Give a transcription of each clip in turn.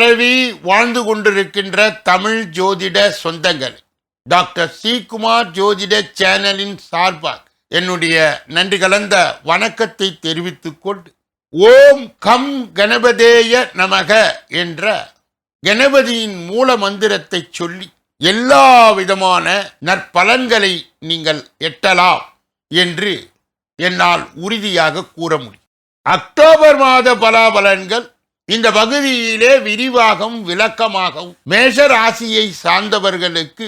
பரவி வாழ்ந்து கொண்டிருக்கின்ற தமிழ் ஜோதிட சொந்தங்கள். டாக்டர் ஸ்ரீகுமார் ஜோதிட சேனலின் சார்பாக என்னுடைய நன்றி கலந்த வணக்கத்தை தெரிவித்துக் கொண்டு ஓம் கம் கணபதேய நமக என்ற கணபதியின் மூல மந்திரத்தை சொல்லி எல்லா விதமான நற்பலன்களை நீங்கள் எட்டலாம் என்று என்னால் உறுதியாக கூற முடியும். அக்டோபர் மாத பலாபலன்கள் இந்த பகுதியிலே விரிவாகவும் விளக்கமாகவும் மேஷ ராசியை சார்ந்தவர்களுக்கு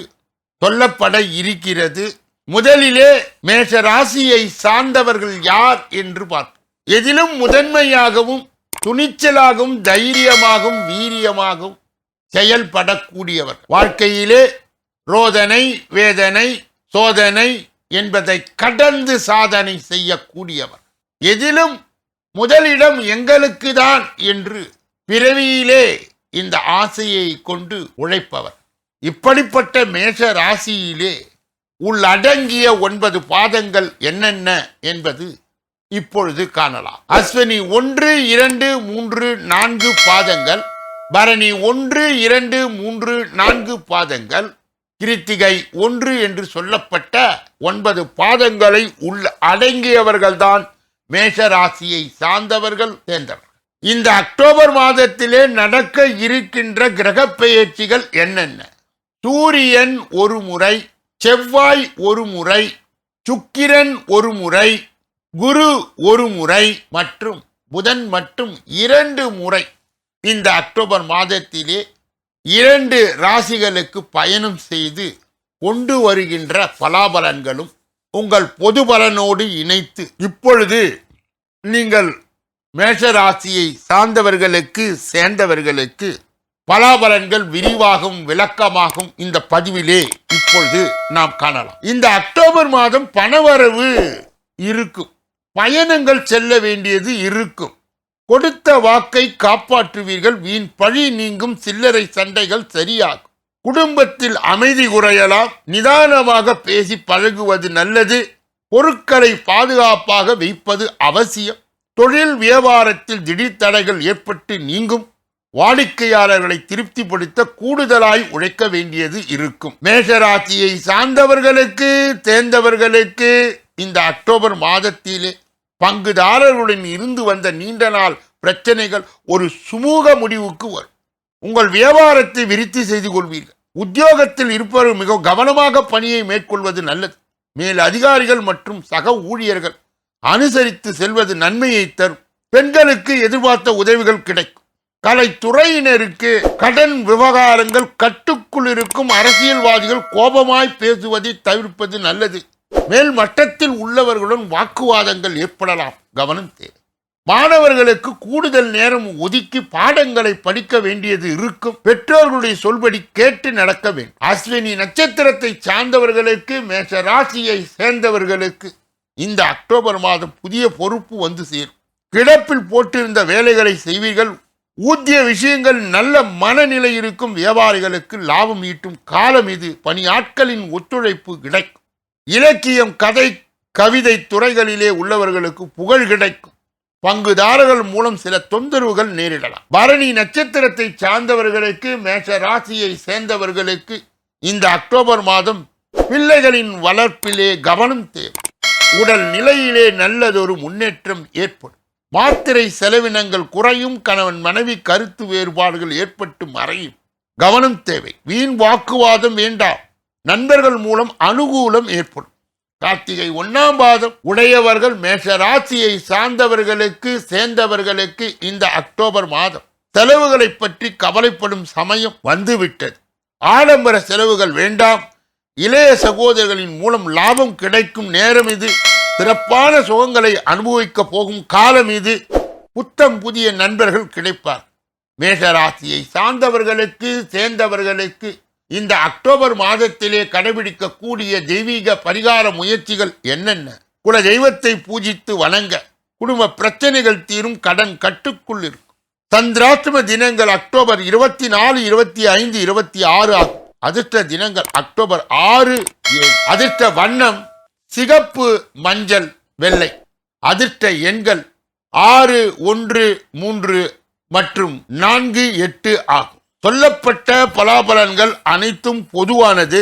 சொல்லப்பட இருக்கிறது. முதலிலே மேஷ ராசியை சார்ந்தவர்கள் யார் என்று பார்ப்போம். எதிலும் முதன்மையாகவும் துணிச்சலாகவும் தைரியமாகவும் வீரியமாகவும் செயல்படக்கூடியவர். வாழ்க்கையிலே ரோதனை வேதனை சோதனை என்பதை கடந்து சாதனை செய்யக்கூடியவர். எதிலும் முதலிடம் எங்களுக்கு தான் என்று பிறவியிலே இந்த ஆசையை கொண்டு உழைப்பவர். இப்படிப்பட்ட மேஷ ராசியிலே உள்ளடங்கிய ஒன்பது பாதங்கள் என்னென்ன என்பது இப்பொழுது காணலாம். அஸ்வினி ஒன்று இரண்டு மூன்று நான்கு பாதங்கள். பரணி ஒன்று இரண்டு மூன்று நான்கு பாதங்கள். கிருத்திகை ஒன்று என்று சொல்லப்பட்ட ஒன்பது பாதங்களை உள்ள அடங்கியவர்கள்தான் மேஷராசியை சார்ந்தவர்கள் சேர்ந்தவர்கள் இந்த அக்டோபர் மாதத்திலே நடக்க இருக்கின்ற கிரக பெயர்ச்சிகள் என்னென்ன? சூரியன் ஒரு முறை செவ்வாய் ஒரு முறை சுக்கிரன் ஒரு முறை குரு ஒரு முறை மற்றும் புதன் மட்டும் இரண்டு முறை இந்த அக்டோபர் மாதத்திலே இரண்டு ராசிகளுக்கு பயணம் செய்து கொண்டு வருகின்ற பலாபலன்களும் உங்கள் பொது பலனோடு இணைத்து. இப்பொழுது நீங்கள் மேஷ ராசியை சார்ந்தவர்களுக்கு சேர்ந்தவர்களுக்கு பலாபலன்கள் விரிவாகவும் விளக்கமாகவும் இந்த பதிவிலே இப்பொழுது நாம் காணலாம். இந்த அக்டோபர் மாதம் பணவரவு இருக்கும். பயணங்கள் செல்ல வேண்டியது இருக்கும். கொடுத்த வாக்கை காப்பாற்றுவீர்கள். வீண் பழி நீங்கும். சில்லறை சண்டைகள் சரியாகும். குடும்பத்தில் அமைதி குறையலாம். நிதானமாக பேசி பழகுவது நல்லது. பொருட்களை பாதுகாப்பாக வைப்பது அவசியம். தொழில் வியாபாரத்தில் திடீர் தடைகள் ஏற்பட்டு நீங்கும் வாடிக்கையாளர்களை திருப்திப்படுத்த கூடுதலாய் உழைக்க வேண்டியது இருக்கும். மேஷராசியை சார்ந்தவர்களுக்கு தேர்ந்தவர்களுக்கு இந்த அக்டோபர் மாதத்திலே பங்குதாரர்களுடன் இருந்து வந்த நீண்ட நாள் பிரச்சனைகள் ஒரு சுமூக முடிவுக்கு வரும். உங்கள் வியாபாரத்தை விருத்தி செய்து கொள்வீர்கள். உத்தியோகத்தில் இருப்பவர்கள் மிக கவனமாக பணியை மேற்கொள்வது நல்லது. மேல் அதிகாரிகள் மற்றும் சக ஊழியர்கள் அனுசரித்து செல்வது நன்மையை தரும். பெண்களுக்கு எதிர்பார்த்த உதவிகள் கிடைக்கும். கலைத்துறையினருக்கு கடன் விவகாரங்கள் கட்டுக்குள் இருக்கும் அரசியல்வாதிகள் கோபமாய் பேசுவதை தவிர்ப்பது நல்லது. மேல் மட்டத்தில் உள்ளவர்களுடன் வாக்குவாதங்கள் ஏற்படலாம். கவனம் தேவை. மாணவர்களுக்கு கூடுதல் நேரம் ஒதுக்கி பாடங்களை படிக்க வேண்டியது இருக்கும். பெற்றோர்களுடைய சொல்படி கேட்டு நடக்க வேண்டும். அஸ்வினி நட்சத்திரத்தை சார்ந்தவர்களுக்கு மேஷ ராசியை சேர்ந்தவர்களுக்கு இந்த அக்டோபர் மாதம் புதிய பொறுப்பு வந்து சேரும். கிடப்பில் போட்டிருந்த வேலைகளை செய்வீர்கள். ஊதிய விஷயங்கள் நல்ல மனநிலை இருக்கும் வியாபாரிகளுக்கு லாபம் ஈட்டும் காலம் இது. பணியாட்களின் ஒத்துழைப்பு கிடைக்கும். இலக்கியம் கதை கவிதை துறைகளிலே உள்ளவர்களுக்கு புகழ் கிடைக்கும். பங்குதாரர்கள் மூலம் சில தொந்தரவுகள் நேரிடலாம். பரணி நட்சத்திரத்தை சார்ந்தவர்களுக்கு மேஷ ராசியை சேர்ந்தவர்களுக்கு இந்த அக்டோபர் மாதம் பிள்ளைகளின் வளர்ப்பிலே கவனம் தேவை. உடல் நிலையிலே நல்லதொரு முன்னேற்றம் ஏற்படும். மாத்திரை செலவினங்கள் குறையும் கணவன் மனைவி கருத்து வேறுபாடுகள் ஏற்பட்டு மறையும். கவனம் தேவை. வீண் வாக்குவாதம் வேண்டாம். நண்பர்கள் மூலம் அனுகூலம் ஏற்படும். கார்த்திகை ஒன்னாம் பாதம். உடையவர்கள் மேஷ ராசியை சார்ந்தவர்களுக்கு சேர்ந்தவர்களுக்கு இந்த அக்டோபர் மாதம் செலவுகளை பற்றி கவலைப்படும் சமயம் வந்துவிட்டது. ஆடம்பர செலவுகள் வேண்டாம். இளைய சகோதரர்களின் மூலம் லாபம் கிடைக்கும் நேரம் இது. சிறப்பான சுகங்களை அனுபவிக்க போகும் காலம் இது. புத்தம் புதிய நண்பர்கள் கிடைப்பார். மேஷராசியை சார்ந்தவர்களுக்கு சேர்ந்தவர்களுக்கு இந்த அக்டோபர் மாதத்திலே கடைபிடிக்கக்கூடிய தெய்வீக பரிகார முயற்சிகள் என்னென்ன? குல தெய்வத்தை பூஜித்து வணங்க. குடும்ப பிரச்சனைகள் தீரும் கடன் கட்டுக்குள் இருக்கும். சந்திராஷ்டம தினங்கள் அக்டோபர் இருபத்தி நாலு இருபத்தி ஐந்து இருபத்தி ஆறு ஆகும் அதிர்ஷ்ட தினங்கள் அக்டோபர் ஆறு அதிர்ஷ்ட வண்ணம் சிகப்பு மஞ்சள் வெள்ளை. அதிர்ஷ்ட எண்கள் ஆறு ஒன்று மூன்று மற்றும் நான்கு எட்டு ஆகும். சொல்லப்பட்ட பலாபலன்கள் அனைத்தும் பொதுவானது.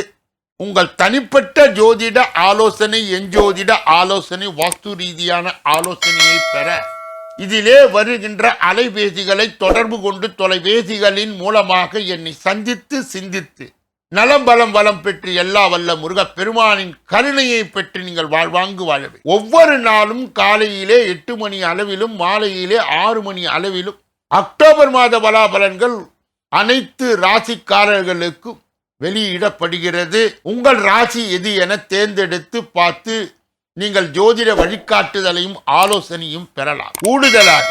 உங்கள் தனிப்பட்ட ஜோதிட ஆலோசனை எஞ்சோதிட ஆலோசனை வாஸ்து ரீதியான ஆலோசனையை பெற இதிலே வருகின்ற அலைபேசிகளை தொடர்பு கொண்டு தொலைபேசிகளின் மூலமாக என்னை சந்தித்து சிந்தித்து நலம் பலம் வளம் பெற்று எல்லா வல்ல முருகப் பெருமானின் கருணையை பெற்று நீங்கள் வாழ்வாங்கு வாழவே ஒவ்வொரு நாளும் காலையிலே எட்டு மணி அளவிலும் மாலையிலே ஆறு மணி அளவிலும் அக்டோபர் மாத பலாபலன்கள் அனைத்து ராசிக்காரர்களுக்கும் வெளியிடப்படுகிறது. உங்கள் ராசி எது என தேர்ந்தெடுத்து பார்த்து நீங்கள் ஜோதிட வழிகாட்டுதலையும் ஆலோசனையும் பெறலாம். கூடுதலாக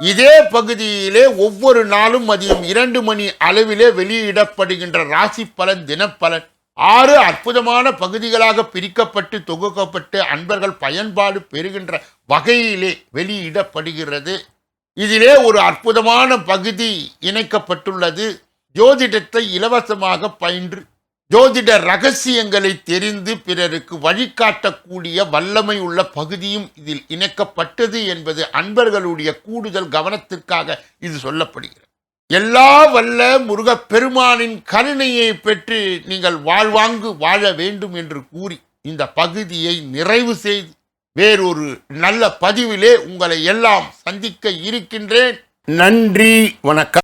இதே பகுதியிலே ஒவ்வொரு நாளும் மதியம் இரண்டு மணி அளவிலே வெளியிடப்படுகின்ற ராசி பலன் தினப்பலன். ஆறு அற்புதமான பகுதிகளாக பிரிக்கப்பட்டு தொகுக்கப்பட்டு அன்பர்கள் பயன்பாடு பெறுகின்ற வகையிலே வெளியிடப்படுகிறது. இதிலே ஒரு அற்புதமான பகுதி இணைக்கப்பட்டுள்ளது. ஜோதிடத்தை இலவசமாக பயின்று ஜோதிட ரகசியங்களை தெரிந்து பிறருக்கு வழிகாட்டக்கூடிய வல்லமை உள்ள பகுதியும் இதில் இணைக்கப்பட்டது என்பது அன்பர்களுடைய கூடுதல் கவனத்திற்காக இது சொல்லப்படுகிறது. எல்லா வல்ல முருகப் பெருமானின் கருணையை பெற்று நீங்கள் வாழ்வாங்கு வாழ வேண்டும் என்று கூறி இந்த பகுதியை நிறைவு செய்து வேறொரு நல்ல பதிவிலே உங்களை எல்லாம் சந்திக்க இருக்கின்றேன். நன்றி வணக்கம்.